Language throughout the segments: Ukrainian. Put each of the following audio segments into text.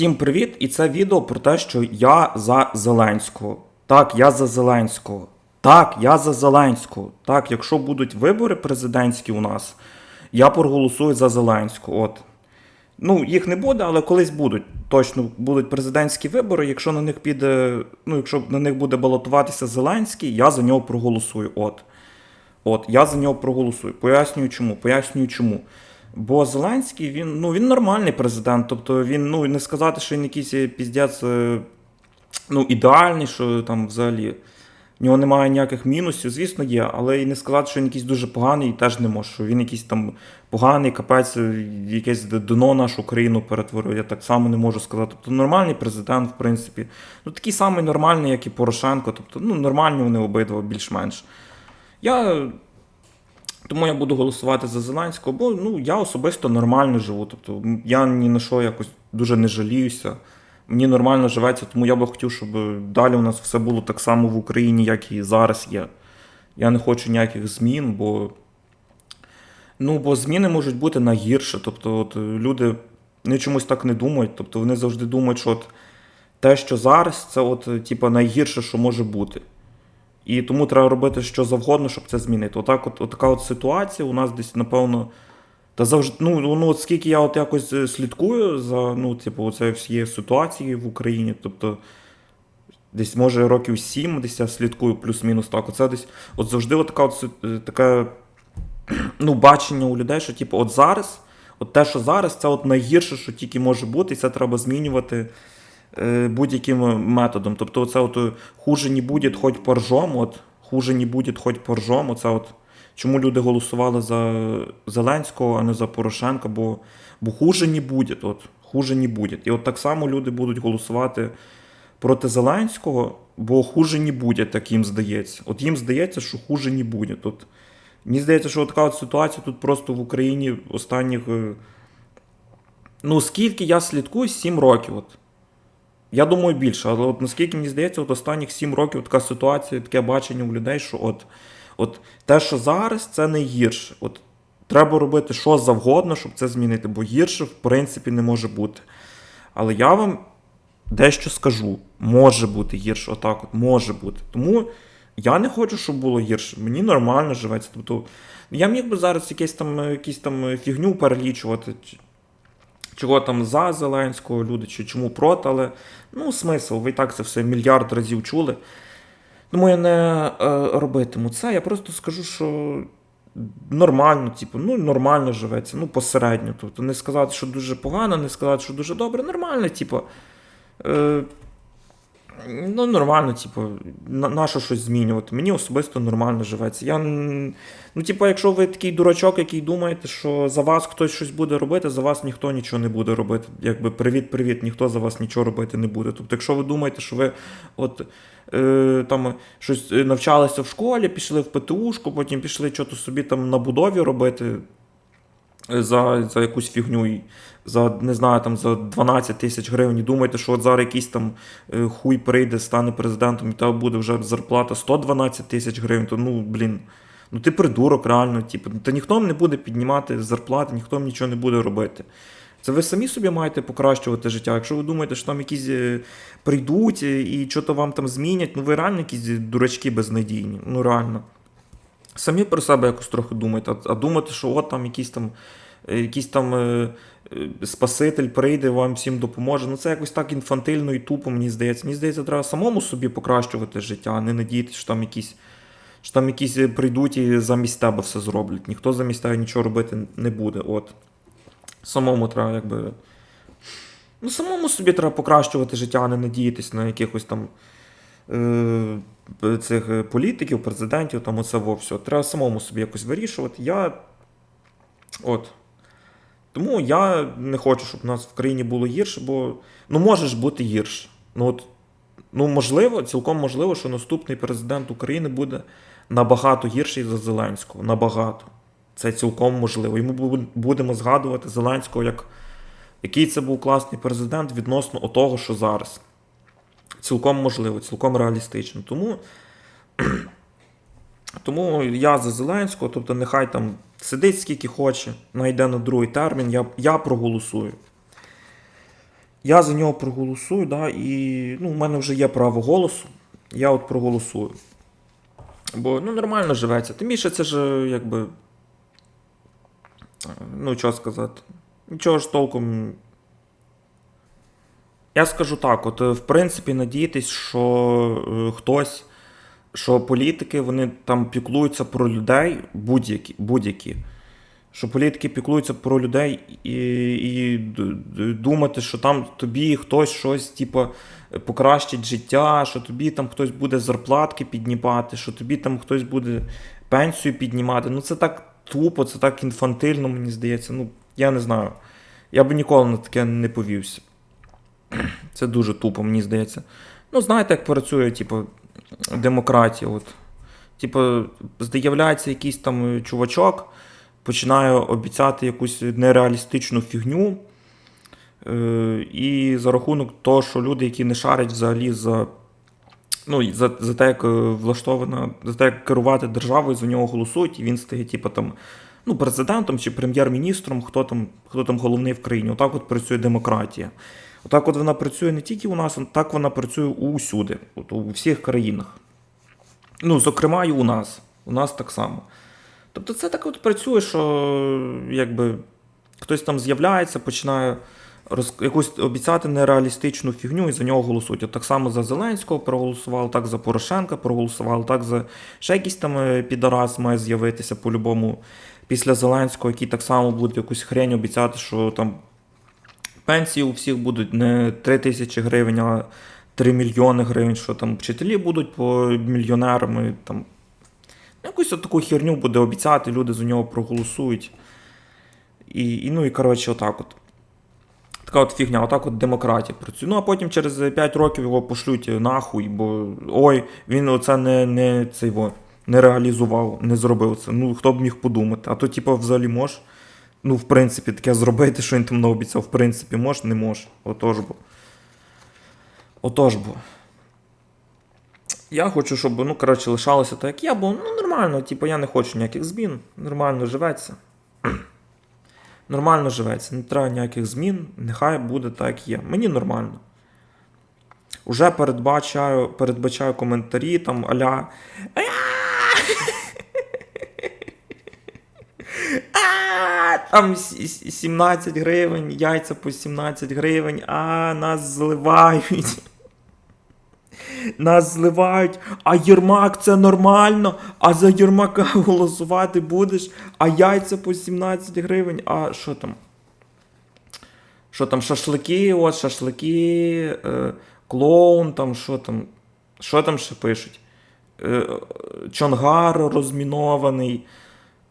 Всім привіт! І це відео про те, що я за Зеленського. Так, я за Зеленського. Так, я за Зеленського. Так, якщо будуть вибори президентські у нас, я проголосую за Зеленського. От. Ну, їх не буде, але колись будуть. Точно будуть президентські вибори. Якщо на них піде, ну, якщо на них буде балотуватися Зеленський, я за нього проголосую. От. От, я за нього проголосую. Пояснюю чому. Пояснюю чому. Бо Зеленський, він, ну, він нормальний президент. Тобто він, ну, не сказати, що він якийсь піздець, е, ну, ідеальний, що там взагалі. В нього немає ніяких мінусів, звісно, є, але і не сказати, що він якийсь дуже поганий, теж не може. Що він якийсь там поганий, капець, е, якесь дно нашу країну перетворив. Я так само не можу сказати. Тобто нормальний президент, в принципі. Ну, такий самий нормальний, як і Порошенко. Тобто, ну, нормальні вони обидва, більш-менш. Я тому я буду голосувати за Зеленського, бо ну, я особисто нормально живу. Тобто я ні на що якось дуже не жаліюся. Мені нормально живеться, тому я би хотів, щоб далі у нас все було так само в Україні, як і зараз є. Я не хочу ніяких змін, бо, ну, бо зміни можуть бути на гірше. Тобто, от, е, люди вони чомусь так не думають. Тобто вони завжди думають, що от те, що зараз, це от, типа, найгірше, що може бути. І тому треба робити що завгодно, щоб це змінити. Отак, от, от така от ситуація у нас десь, напевно, та завжди, ну, ну от скільки я от якось е, слідкую за ну, типу, цією всією ситуацією в Україні, тобто десь може років сім, десь я слідкую плюс-мінус так. Оце десь от завжди от така от, си- е, ну, бачення у людей, що типу, от зараз, от те, що зараз, це от найгірше, що тільки може бути, і це треба змінювати будь-яким методом. Тобто, це от е, хуже не буде, хоч поржом, от хуже не буде, хоч поржом. Оце от чому люди голосували за Зеленського, а не за Порошенка, бо, бо хуже не буде. От, хуже не буде. І от так само люди будуть голосувати проти Зеленського, бо хуже не буде, так їм здається. От їм здається, що хуже не буде. Тут, мені здається, що така от ситуація тут просто в Україні останніх. е, Ну, скільки я слідкую, 7 років. От. Я думаю більше, але от наскільки мені здається, от останніх 7 років така ситуація, таке бачення у людей, що от, от те, що зараз, це найгірше. От треба робити що завгодно, щоб це змінити, бо гірше, в принципі, не може бути. Але я вам дещо скажу: може бути гірше, отак, от може бути. Тому я не хочу, щоб було гірше. Мені нормально живеться. Тобто, я міг би зараз якесь там, якісь там фігню перелічувати. Чого там за Зеленського люди, чи чому проти, але ну, смисл, ви і так це все мільярд разів чули. Тому я не е, робитиму це. Я просто скажу, що нормально, типу, ну нормально живеться, ну посередньо. Тобто не сказати, що дуже погано, не сказати, що дуже добре, нормально, типу. Е, ну, нормально, типу, на, на що щось змінювати. Мені особисто нормально живеться. Я, ну, типу, якщо ви такий дурачок, який думаєте, що за вас хтось щось буде робити, за вас ніхто нічого не буде робити. Якби привіт-привіт, ніхто за вас нічого робити не буде. Тобто, якщо ви думаєте, що ви от е, там щось е, навчалися в школі, пішли в ПТУшку, потім пішли щось собі там на будові робити за, за якусь фігню. За не знаю, там за 12 тисяч гривень. Думаєте, що от зараз якийсь там е, хуй прийде, стане президентом, і тебе буде вже зарплата 112 тисяч гривень, то ну блін. Ну ти придурок, реально, типу, та ніхто не буде піднімати зарплати, ніхто нічого не буде робити. Це ви самі собі маєте покращувати життя. Якщо ви думаєте, що там якісь е, прийдуть е, і що то вам там змінять, ну ви реально якісь дурачки безнадійні. Ну реально. Самі про себе якось трохи думайте, а, думати, що от там якийсь там, е, якийсь там е, е, спаситель прийде, вам всім допоможе. Ну це якось так інфантильно і тупо, мені здається. Мені здається, треба самому собі покращувати життя, а не надіятися, що там якісь. Що там якісь е, прийдуть і замість тебе все зроблять. Ніхто замість тебе нічого робити не буде. От. Самому треба, якби. Ну, самому собі треба покращувати життя, а не надіятись на якихось там цих е, політиків, президентів, там оце все. Треба самому собі якось вирішувати. Я. От. Тому я не хочу, щоб у нас в країні було гірше, бо ну може ж бути гірше. Ну, от, ну можливо, цілком можливо, що наступний президент України буде набагато гірший за Зеленського. Набагато. Це цілком можливо. І ми будемо згадувати Зеленського як який це був класний президент відносно того, що зараз. Цілком можливо, цілком реалістично. Тому, тому я за Зеленського, тобто нехай там сидить скільки хоче, найде на другий термін, я, я проголосую. Я за нього проголосую, да, і ну, у мене вже є право голосу. Я от проголосую. Бо ну, нормально живеться. Тим більше це ж е, якби. е, Ну, що сказати. Нічого ж толком. Я скажу так: от, е, в принципі, надіятись, що е, хтось, що політики вони там піклуються про людей будь-які. будь-які. Що політики піклуються про людей і, і думати, що там тобі хтось щось, типу, покращить життя, що тобі там хтось буде зарплатки піднімати, що тобі там хтось буде пенсію піднімати. Ну це так тупо, це так інфантильно, мені здається. Ну, я не знаю. Я би ніколи на таке не повівся. Це дуже тупо, мені здається. Ну, знаєте, як працює, типу, демократія. От. Типу, з'являється якийсь там е, чувачок, починає обіцяти якусь нереалістичну фігню. Е, і за рахунок того, що люди, які не шарять взагалі за, ну, за, за те, як е, влаштована, за те, як керувати державою, за нього голосують, і він стає, типу, там, ну, президентом чи прем'єр-міністром, хто там, хто там головний в країні. Отак от працює демократія. Отак от вона працює не тільки у нас, так вона працює усюди, от у всіх країнах. Ну, зокрема, і у нас. У нас так само. Тобто це так от працює, що якби хтось там з'являється, починає роз... якусь обіцяти нереалістичну фігню і за нього голосують. От так само за Зеленського проголосували, так за Порошенка проголосували, так за ще якийсь там е, підарас має з'явитися по-любому після Зеленського, який так само буде якусь хрень обіцяти, що там пенсії у всіх будуть не 3 тисячі гривень, а 3 мільйони гривень, що там вчителі будуть по мільйонерами. Там. Якусь таку херню буде обіцяти, люди за нього проголосують. І, і ну і коротше, отак от. Така от фігня, отак от демократія працює. Ну а потім через 5 років його пошлють нахуй, бо ой, він оце не, не, цей, во, не реалізував, не зробив це. Ну хто б міг подумати. А то, типу, взагалі може. Ну, в принципі, таке зробити, що він там наобіцяв, в принципі, може, не може. Отож бо. Отож бо. Я хочу, щоб, ну, коротше, лишалося так, як я, бо ну, нормально, типу, я не хочу ніяких змін. Нормально живеться. Нормально живеться, не треба ніяких змін, нехай буде так, як є. Мені нормально. Уже передбачаю, передбачаю коментарі там аля. А, Там сі- сі- 17 гривень, яйця по 17 гривень, а нас зливають. Нас зливають, а Єрмак це нормально, а за Єрмака голосувати будеш, а яйця по 17 гривень, а що там? Що там, шашлики, от шашлики, е, клоун, там, що там, що там ще пишуть? Е, Чонгар розмінований.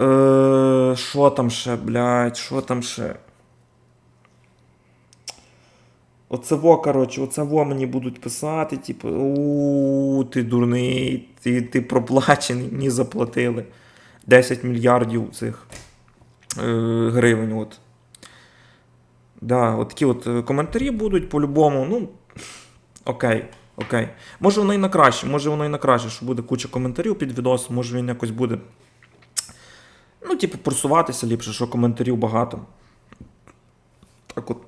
Е, що там ще, блядь, що там ще? Оце во, коротше, оце во мені будуть писати, типу, у ти дурний, ти, ти проплачений, мені заплатили 10 мільярдів цих е, гривень. От. Да, от такі от е, коментарі будуть по-любому. Ну, окей, окей. Може воно і на краще, може воно і на краще, що буде куча коментарів під відосом, може він якось буде. Ну, типу, просуватися ліпше, що коментарів багато. Так от.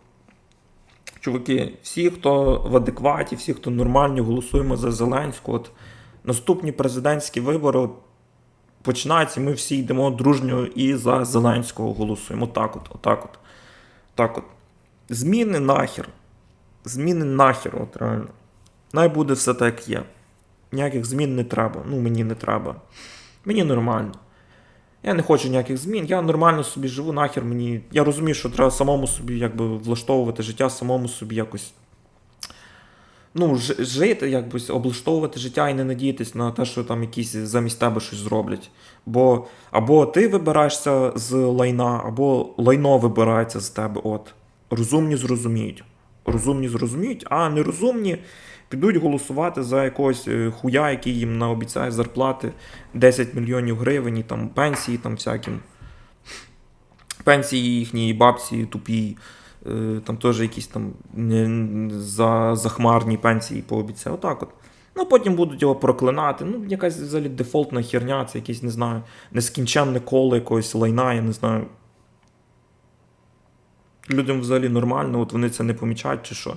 Чуваки, всі, хто в адекваті, всі, хто нормальні, голосуємо за Зеленського. От наступні президентські вибори починаються, і ми всі йдемо дружньо і за Зеленського голосуємо. Отак от, отак от. Так от. Зміни нахер. Зміни нахер, от реально. Най буде все так, як є. Ніяких змін не треба. Ну, мені не треба. Мені нормально. Я не хочу ніяких змін, я нормально собі живу, нахер мені. Я розумію, що треба самому собі якби влаштовувати життя, самому собі якось. Ну, жити, якось облаштовувати життя і не надіятись на те, що там якісь замість тебе щось зроблять. Бо або ти вибираєшся з лайна, або лайно вибирається з тебе. От. Розумні зрозуміють. Розумні зрозуміють, а нерозумні підуть голосувати за якогось е, хуя, який їм наобіцяє зарплати 10 мільйонів гривень, і там пенсії там всяким. Пенсії їхні, бабці тупі, е, там теж якісь там за, захмарні пенсії пообіцяє. Отак от. Ну, потім будуть його проклинати. Ну, якась взагалі дефолтна херня, це якесь, не знаю, нескінченне коло якогось лайна, я не знаю. людям взагалі нормально, от вони це не помічають чи що.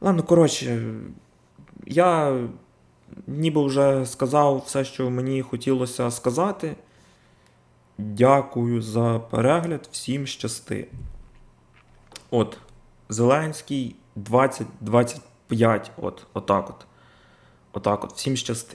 Ладно, коротше, я ніби вже сказав все, що мені хотілося сказати. Дякую за перегляд, всім щасти. От, Зеленський 2025. От, отак от. Отак от, всім щасти.